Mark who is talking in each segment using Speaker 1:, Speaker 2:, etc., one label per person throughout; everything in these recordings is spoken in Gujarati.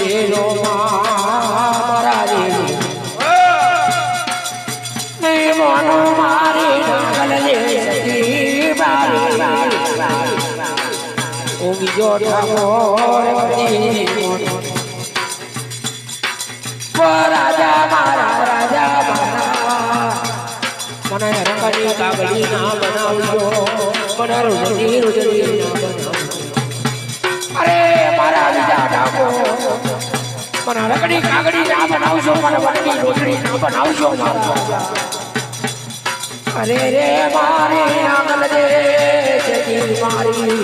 Speaker 1: દેરો મારા રાજા રાજા મને રંગની કાગળી ના બનાવજો. મને રૂજની રૂજની મને રંગની કાગડી અરે રે મારે આંગલ મને મારી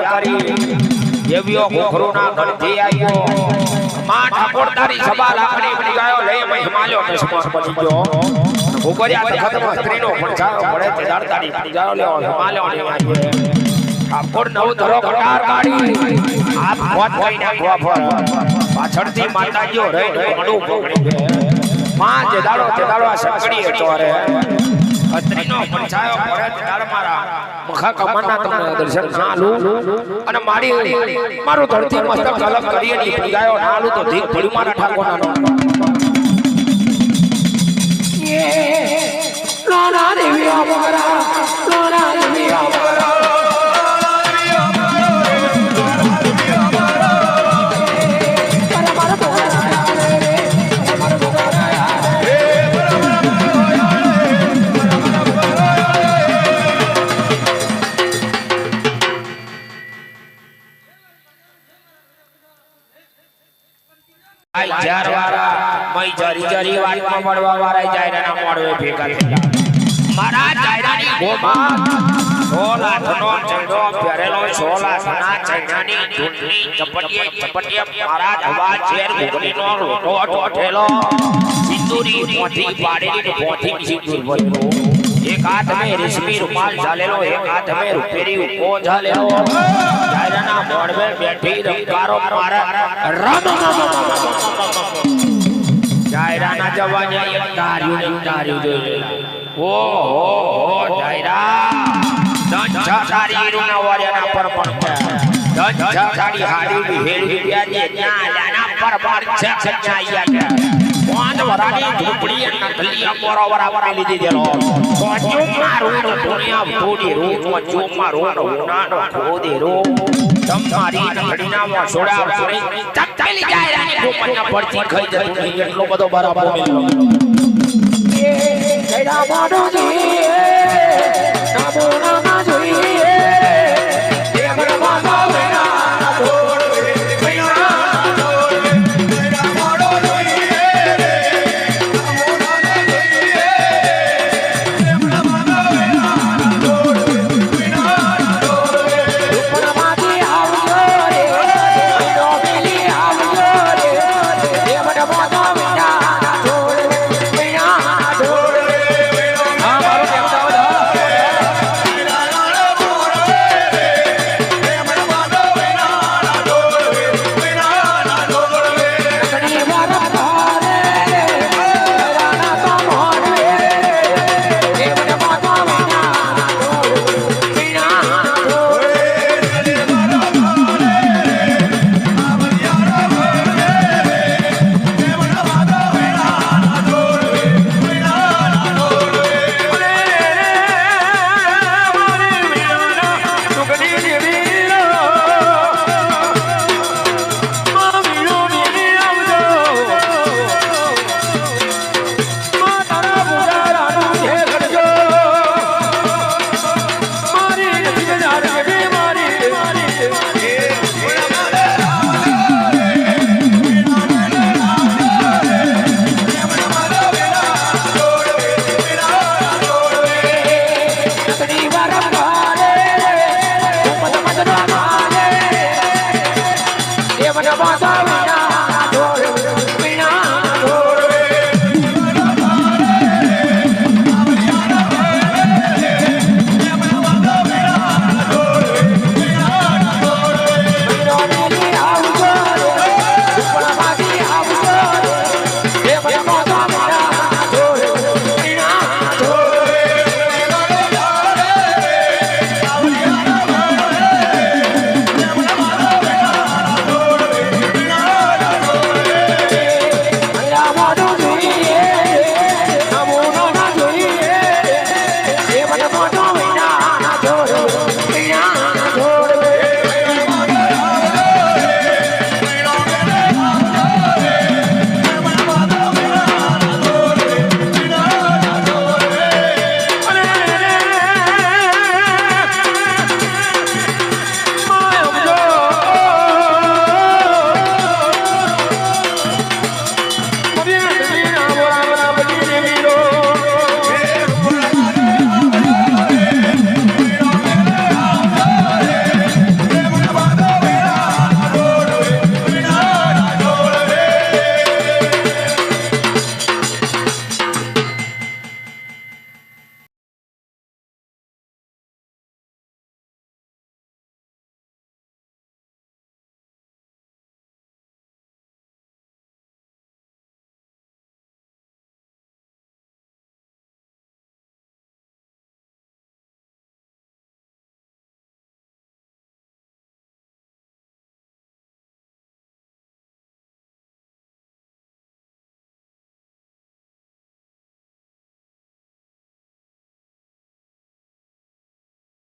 Speaker 2: તૈયાર કરી દેવીઓ ઘોઘરોના ગણથી આવ્યો માં ઠાકોર તારી સભા લાખની પૂજાઓ લઈ મેં હિમાલયો કશ્મર બની ગયો. ભૂગોળ્યા તખતમાં સ્ત્રીનો પડછાયો પડે તે દાડતાની પૂજાઓ લેવો ને વાગે ઠાકોર નવ ધરો કટાર કાઢી. આ મોત કઈ નાખવા પર પાછળથી માતાજીઓ રહી રહી મડું પકડી માં જે દાડો તે દાડો આ સંકડી હતો રે અત્રીનો પડછાયો પડે તે દાડ મારા મખા કમરના તમને દર્શન ના લઉં અને મારી મારું ધરતી મસ્તક અલગ કરીએ ની પૂજાયો ના લઉં તો મારા નો
Speaker 1: લોના દેવી અમારા લોના દેવી અમારા
Speaker 2: આઈ ચાર વાળા મય જરી જરી વાતમાં મળવા વાળા જાયરાના મોડવે ભેગા થયા. મારા જાયરાની ગોમાં સોળ આઠનો ચડો પહેરેલો સોળ આઠના ચૈનાની ધૂળની ચપટીએ ચપટીએ મારા હવા ઝેર ગુગળીનો રોટો ઠોઠેલો. સિંદુરી પોથી પાડેલી પોથી સિંદૂર ભર્યું એક હાથ મેં રેશમી રૂમાલ ઝાલેલો, એક હાથ મેં રૂપેરી ઉપો ઝાલેલો. જાયરાના મોડવે બેઠી રંગારો મારે. રમ જાયરાના જવાને ધાર્યું ને જોઈ ઓ, હો હો, જાયરા. દંજ રૂના વાર્યાના પર પણ છાડી હાડી બિહેડી પ્યાજી ત્યાં પર પર છે આયા કે. પાંચ વરાની ઝૂંપડી અને નકલી અમોરો વરાવર લીધી દેલો સોચું મારું દુનિયા ભૂડી રૂ. સોચું મારું ઉનાનો ખોદી રૂ એટલો બધો બરાબર
Speaker 1: જોઈએ